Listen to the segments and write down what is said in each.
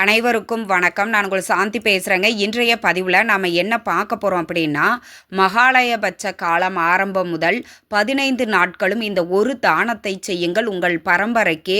அனைவருக்கும் வணக்கம். நான் உங்கள் சாந்தி பேசுகிறேங்க இன்றைய பதிவில் நாம் என்ன பார்க்க போகிறோம் அப்படின்னா மகாலயபட்ச காலம் ஆரம்பம் முதல் பதினைந்து நாட்களும் இந்த ஒரு தானத்தை செய்யுங்கள். உங்கள் பரம்பரைக்கு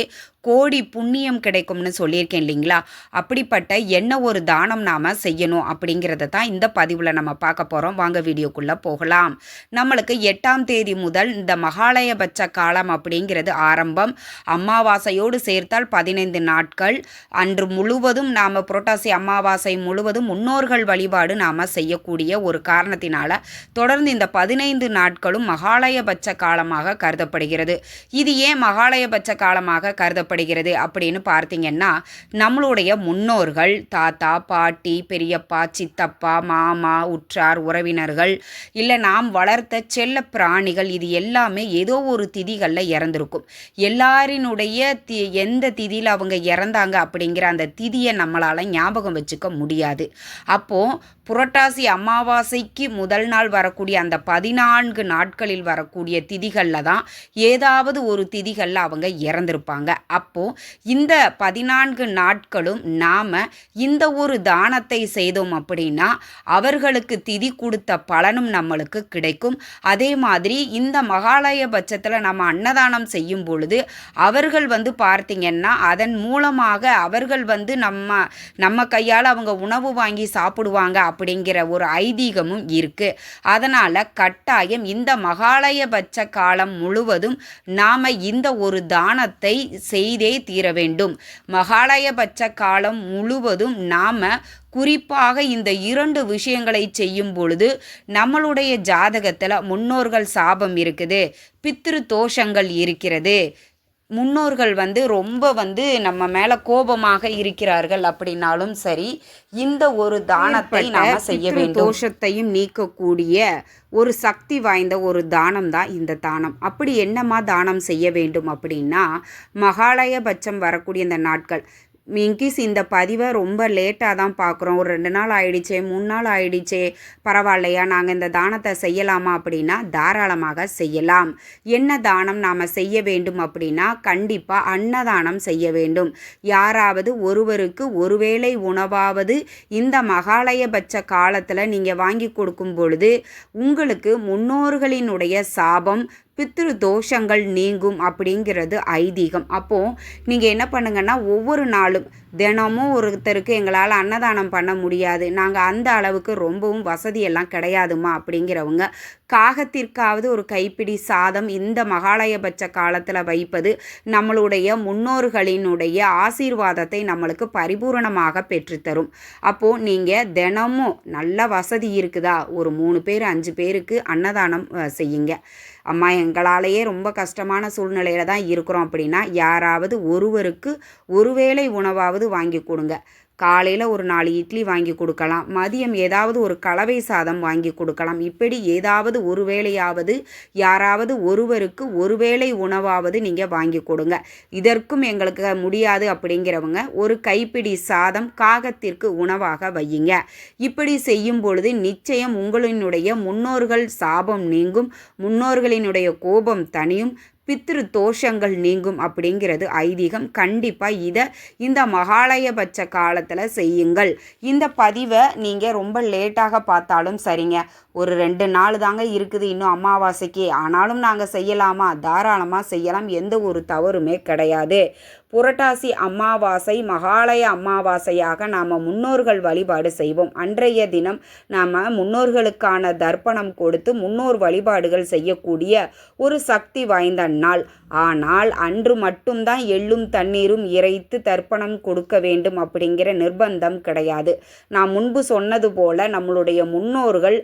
கோடி புண்ணியம் கிடைக்கும்னு சொல்லியிருக்கேன் இல்லைங்களா? அப்படிப்பட்ட என்ன ஒரு தானம் நாம் செய்யணும் அப்படிங்கிறத தான் இந்த பதிவில் நம்ம பார்க்க போகிறோம் வாங்க வீடியோக்குள்ளே போகலாம். நம்மளுக்கு எட்டாம் தேதி முதல் இந்த மகாலயபட்ச காலம் அப்படிங்கிறது ஆரம்பம். அமாவாசையோடு சேர்த்தால் பதினைந்து நாட்கள். அன்று முழுவதும் நாம் புரட்டாசி அமாவாசை முழுவதும் முன்னோர்கள் வழிபாடு நாம் செய்யக்கூடிய ஒரு காரணத்தினால தொடர்ந்து இந்த பதினைந்து நாட்களும் மகாலயபட்ச காலமாக கருதப்படுகிறது. இது ஏன் மகாலயபட்ச காலமாக கருதப்படுகிறது? அப்படின்னு பார்த்தீங்கன்னா நம்மளுடைய முன்னோர்கள் தாத்தா பாட்டி பெரியப்பா சித்தப்பா மாமா உற்றார் உறவினர்கள் இல்லை நாம் வளர்த்த செல்ல பிராணிகள் இது எல்லாமே ஏதோ ஒரு திதிகளில் இறந்துருக்கும். எல்லாரினுடைய தி எந்த திதியில் அவங்க இறந்தாங்க அப்படிங்கிற அந்த திதியை நம்மளால் ஞாபகம் வச்சுக்க முடியாது. அப்போது புரட்டாசி அமாவாசைக்கு முதல் நாள் வரக்கூடிய அந்த பதினான்கு நாட்களில் வரக்கூடிய திதிகளில் தான் ஏதாவது ஒரு திதிகளில் அவங்க இறந்துருப்பாங்க. அப்போது இந்த பதினான்கு நாட்களும் நாம் இந்த ஒரு தானத்தை செய்தோம் அப்படின்னா அவர்களுக்கு திதி கொடுத்த பலனும் நம்மளுக்கு கிடைக்கும். அதே மாதிரி இந்த மகாலய பட்சத்தில் நம்ம அன்னதானம் செய்யும் பொழுது அவர்கள் வந்து பார்த்திங்கன்னா அதன் மூலமாக அவர்கள் வந்து நம்ம நம்ம கையால் அவங்க உணவு வாங்கி சாப்பிடுவாங்க அப்படிங்கிற ஒரு ஐதீகமும் இருக்குது அதனால் கட்டாயம் இந்த மகாலயபட்ச காலம் முழுவதும் நாம் இந்த ஒரு தானத்தை செய் செய்தே தீர வேண்டும். மகாலயபட்ச காலம் முழுவதும் நாம் குறிப்பாக இந்த இரண்டு விஷயங்களை செய்யும் பொழுது நம்மளுடைய ஜாதகத்தில் முன்னோர்கள் சாபம் இருக்குது பித்ரு தோஷங்கள் இருக்கிறது. முன்னோர்கள் வந்து ரொம்ப வந்து நம்ம மேலே கோபமாக இருக்கிறார்கள் அப்படின்னாலும் சரி இந்த ஒரு தானத்தை நாம செய்ய வேண்டும். தோஷத்தையும் நீக்கக்கூடிய ஒரு சக்தி வாய்ந்த ஒரு தானம் தான் இந்த தானம். அப்படி என்னமா தானம் செய்ய வேண்டும் அப்படின்னா மகாலயபட்சம் வரக்கூடிய இந்த நாட்கள். மிங்கிஸ் இந்த பதிவை ரொம்ப லேட்டாக தான் பார்க்குறோம் ஒரு ரெண்டு நாள் ஆயிடுச்சே மூணு நாள் ஆயிடுச்சே. பரவாயில்லையா? நாங்கள் இந்த தானத்தை செய்யலாமா அப்படின்னா தாராளமாக செய்யலாம். என்ன தானம் நாம் செய்ய வேண்டும் அப்படின்னா கண்டிப்பாக அன்னதானம் செய்ய வேண்டும். யாராவது ஒருவருக்கு ஒருவேளை உணவாவது இந்த மகாலயபட்ச காலத்தில் நீங்கள் வாங்கி கொடுக்கும் பொழுது உங்களுக்கு முன்னோர்களினுடைய சாபம் பித்ரு தோஷங்கள் நீங்கும் அப்படிங்கிறது ஐதீகம். அப்போது நீங்கள் என்ன பண்ணுங்கன்னா ஒவ்வொரு நாளும் தினமும் ஒருத்தருக்கு எங்களால் அன்னதானம் பண்ண முடியாது. நாங்கள் அந்த அளவுக்கு ரொம்பவும் வசதியெல்லாம் கிடையாதுமா அப்படிங்கிறவங்க காகத்திற்காவது ஒரு கைப்பிடி சாதம் இந்த மகாலயபட்ச காலத்தில் வைப்பது நம்மளுடைய முன்னோர்களினுடைய ஆசீர்வாதத்தை நம்மளுக்கு பரிபூரணமாக பெற்றுத்தரும். அப்போது நீங்கள் தினமும் நல்ல வசதி இருக்குதா? ஒரு மூணு பேர் அஞ்சு பேருக்கு அன்னதானம் செய்யுங்க. அம்மா எங்களாலேயே ரொம்ப கஷ்டமான சூழ்நிலையில தான் இருக்கிறோம் அப்படின்னா யாராவது ஒருவருக்கு ஒருவேளை உணவாவது வாங்கி கொடுங்க. காலையில் ஒரு நாலு இட்லி வாங்கி கொடுக்கலாம். மதியம் ஏதாவது ஒரு கலவை சாதம் வாங்கி கொடுக்கலாம். இப்படி ஏதாவது ஒரு வேளையாவது யாராவது ஒருவருக்கு ஒருவேளை உணவாவது நீங்கள் வாங்கி கொடுங்க. இதற்கும் எங்களுக்கு முடியாது அப்படிங்கிறவங்க ஒரு கைப்பிடி சாதம் காகத்திற்கு உணவாக வையுங்க. இப்படி செய்யும் பொழுது நிச்சயம் உங்களினுடைய முன்னோர்கள் சாபம் நீங்கும் முன்னோர்களினுடைய கோபம் தனியும் பித்ரு தோஷங்கள் நீங்கும் அப்படிங்கிறது ஐதீகம். கண்டிப்பாக இதை இந்த மகாலயபட்ச காலத்தில் செய்யுங்கள். இந்த பதிவை நீங்கள் ரொம்ப லேட்டாக பார்த்தாலும் சரிங்க. ஒரு ரெண்டு நாள் தாங்க இருக்குது இன்னும் அமாவாசைக்கு. ஆனாலும் நாங்கள் செய்யலாமா? தாராளமாக செய்யலாம். எந்த ஒரு தவறுமே கிடையாது. புரட்டாசி அமாவாசை மகாலய அமாவாசையாக நாம் முன்னோர்கள் வழிபாடு செய்வோம். அன்றைய தினம் நாம் முன்னோர்களுக்கான தர்ப்பணம் கொடுத்து முன்னோர் வழிபாடுகள் செய்யக்கூடிய ஒரு சக்தி வாய்ந்த நாள். ஆனால் அன்று மட்டும்தான் எள்ளும் தண்ணீரும் இறைத்து தர்ப்பணம் கொடுக்க வேண்டும் அப்படிங்கிற நிர்பந்தம் கிடையாது. நான் முன்பு சொன்னது போல நம்மளுடைய முன்னோர்கள்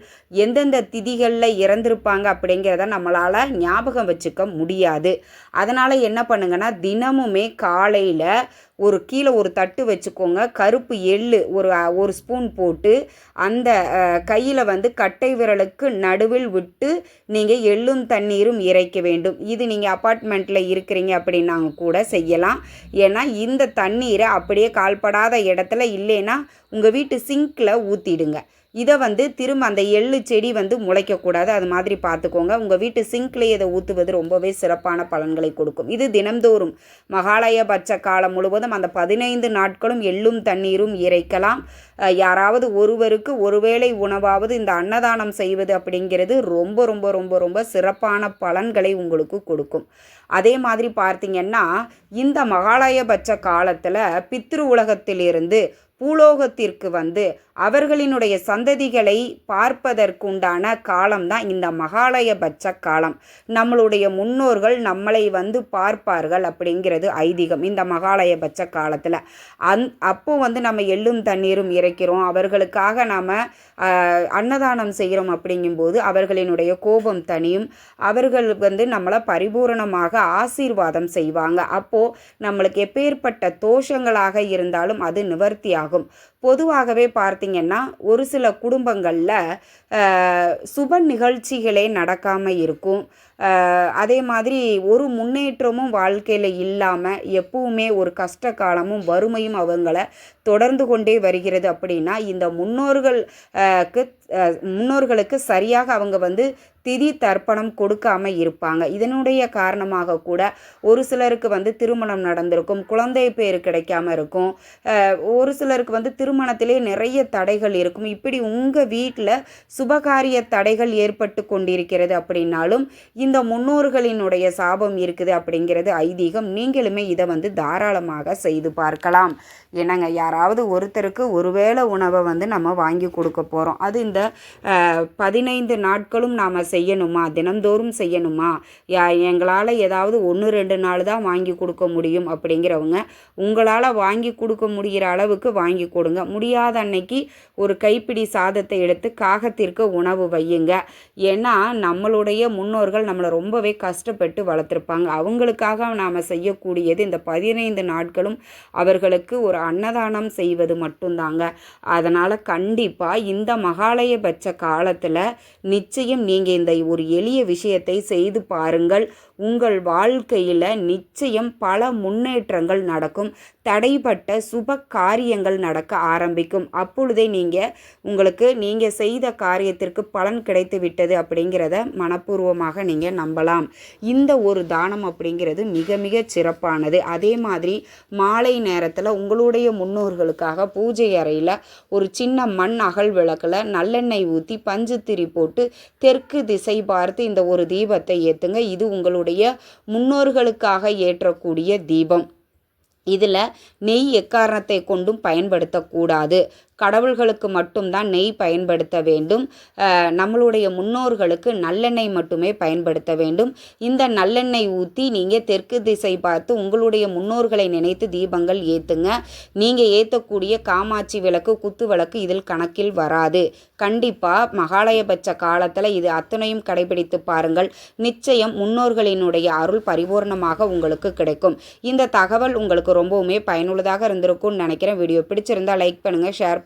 எந்தெந்த திதிகளில் இறந்திருப்பாங்க அப்படிங்கிறத நம்மளால் ஞாபகம் வச்சுக்க முடியாது. அதனால் என்ன பண்ணுங்கன்னா தினமுமே காலையில் ஒரு கீழே ஒரு தட்டு வச்சுக்கோங்க. கருப்பு எள்ளு ஒரு ஒரு ஸ்பூன் போட்டு அந்த கையில் வந்து கட்டை விரலுக்கு நடுவில் விட்டு நீங்கள் எள்ளும் தண்ணீரும் இறைக்க வேண்டும். இது நீங்கள் அப்பார்ட்மெண்ட் அப்பார்ட்மெண்ட்டில் இருக்கிறீங்க அப்படின்னாங்க கூட செய்யலாம். ஏன்னா இந்த தண்ணீரை அப்படியே கால்படாத இடத்துல இல்லைன்னா உங்கள் வீட்டு சிங்க்கில் ஊற்றிடுங்க இதை வந்து திரும்ப அந்த எள்ளு செடி வந்து முளைக்கக்கூடாது. அது மாதிரி பார்த்துக்கோங்க. உங்கள் வீட்டு சிங்க்லேயே இதை ஊற்றுவது ரொம்பவே சிறப்பான பலன்களை கொடுக்கும். இது தினம்தோறும் மகாலயபட்ச காலம் முழுவதும் அந்த பதினைந்து நாட்களும் எள்ளும் தண்ணீரும் இறைக்கலாம். யாராவது ஒருவருக்கு ஒருவேளை உணவாவது இந்த அன்னதானம் செய்வது அப்படிங்கிறது ரொம்ப ரொம்ப ரொம்ப ரொம்ப சிறப்பான பலன்களை உங்களுக்கு கொடுக்கும். அதே மாதிரி பார்த்தீங்கன்னா இந்த மகாலயபட்ச காலத்தில் பித்ரு உலகத்திலிருந்து பூலோகத்திற்கு வந்து அவர்களினுடைய சந்ததிகளை பார்ப்பதற்குண்டான காலம்தான் இந்த மகாலயபட்ச காலம். நம்மளுடைய முன்னோர்கள் நம்மளை வந்து பார்ப்பார்கள் அப்படிங்கிறது ஐதீகம் இந்த மகாலயபட்ச காலத்தில். அந் அப்போ வந்து நம்ம எள்ளும் தண்ணீரும் இறைக்கிறோம். அவர்களுக்காக நாம் அன்னதானம் செய்கிறோம் அப்படிங்கும்போது அவர்களினுடைய கோபம் தனியும் அவர்கள் வந்து நம்மளை பரிபூரணமாக ஆசீர்வாதம் செய்வாங்க. அப்போது நம்மளுக்கு எப்பேற்பட்ட தோஷங்களாக இருந்தாலும் அது நிவர்த்தியாகும். பொதுவாகவே பார்த்திங்கன்னா ஒரு சில குடும்பங்களில் சுப நிகழ்ச்சிகளே நடக்காமல் இருக்கும். அதே மாதிரி ஒரு முன்னேற்றமும் வாழ்க்கையில் இல்லாமல் எப்பவுமே ஒரு கஷ்ட காலமும் வறுமையும் அவங்கள தொடர்ந்து கொண்டே வருகிறது அப்படின்னா இந்த முன்னோர்கள் முன்னோர்களுக்கு சரியாக அவங்க வந்து திதி தர்ப்பணம் கொடுக்காம இருப்பாங்க. இதனுடைய காரணமாக கூட ஒரு சிலருக்கு வந்து திருமணம் நடந்திருக்கும் குழந்தை பேர் கிடைக்காம இருக்கும். ஒரு சிலருக்கு வந்து திருமணத்திலே நிறைய தடைகள் இருக்கும். இப்படி உங்கள் வீட்டில் சுபகாரிய தடைகள் ஏற்பட்டு கொண்டிருக்கிறது அப்படின்னாலும் இந்த இந்த முன்னோர்களினுடைய சாபம் இருக்குது அப்படிங்கிறது ஐதீகம். நீங்களுமே இதை வந்து தாராளமாக செய்து பார்க்கலாம். என்னங்க யாராவது ஒருத்தருக்கு ஒருவேளை உணவை வந்து நம்ம வாங்கி கொடுக்க போகிறோம் அது இந்த பதினைந்து நாட்களும் நாம் செய்யணுமா? தினந்தோறும் செய்யணுமா? யா எங்களால் ஏதாவது ஒன்று ரெண்டு நாள் தான் வாங்கி கொடுக்க முடியும் அப்படிங்கிறவங்க உங்களால் வாங்கி கொடுக்க முடிகிற அளவுக்கு வாங்கி கொடுங்க. முடியாத அன்னைக்கு ஒரு கைப்பிடி சாதத்தை எடுத்து காகத்திற்கு உணவு வையுங்க. ஏன்னா நம்மளுடைய முன்னோர்கள் நம்மளை ரொம்பவே கஷ்டப்பட்டு வளர்த்துருப்பாங்க. அவங்களுக்காக நாம் செய்யக்கூடியது இந்த பதினைந்து நாட்களும் அவர்களுக்கு ஒரு அன்னதானம் செய்வது மட்டும்தாங்க. அதனால் கண்டிப்பாக இந்த மகாலயபட்ச காலத்தில் நிச்சயம் நீங்கள் இந்த ஒரு எளிய விஷயத்தை செய்து பாருங்கள். உங்கள் வாழ்க்கையில் நிச்சயம் பல முன்னேற்றங்கள் நடக்கும். தடைப்பட்ட சுப காரியங்கள் நடக்க ஆரம்பிக்கும். அப்பொழுதே நீங்கள் உங்களுக்கு நீங்கள் செய்த காரியத்திற்கு பலன் கிடைத்து விட்டது அப்படிங்கிறத மனப்பூர்வமாக நீங்கள் நம்பலாம். இந்த ஒரு தானம் அப்படிங்கிறது மிக மிக சிறப்பானது. அதே மாதிரி மாலை நேரத்தில் உங்களுடைய முன்னோர்களுக்காக பூஜை அறையில் ஒரு சின்ன மண் அகல் விளக்கில் நல்லெண்ணெய் ஊற்றி பஞ்சுத்திரி போட்டு தெற்கு திசை பார்த்து இந்த ஒரு தீபத்தை ஏற்றுங்க இது உங்களுடைய முன்னோர்களுக்காக ஏற்றக்கூடிய தீபம். இதில் நெய் எக்காரணத்தை கொண்டும் பயன்படுத்தக்கூடாது. கடவுள்களுக்கு மட்டும்தான் நெய் பயன்படுத்த வேண்டும். நம்மளுடைய முன்னோர்களுக்கு நல்லெண்ணெய் மட்டுமே பயன்படுத்த வேண்டும். இந்த நல்லெண்ணெய் ஊற்றி நீங்கள் தெற்கு திசை பார்த்து உங்களுடைய முன்னோர்களை நினைத்து தீபங்கள் ஏற்றுங்க நீங்கள் ஏற்றக்கூடிய காமாட்சி விளக்கு குத்து விளக்கு இதில் கணக்கில் வராது. கண்டிப்பாக மகாலயபட்ச காலத்தில் இது அத்தனையும் கடைபிடித்து பாருங்கள். நிச்சயம் முன்னோர்களினுடைய அருள் பரிபூர்ணமாக உங்களுக்கு கிடைக்கும். இந்த தகவல் உங்களுக்கு ரொம்பவுமே பயனுள்ளதாக இருந்திருக்கும்னு நினைக்கிறேன். வீடியோ பிடிச்சிருந்தா லைக் பண்ணுங்கள் ஷேர்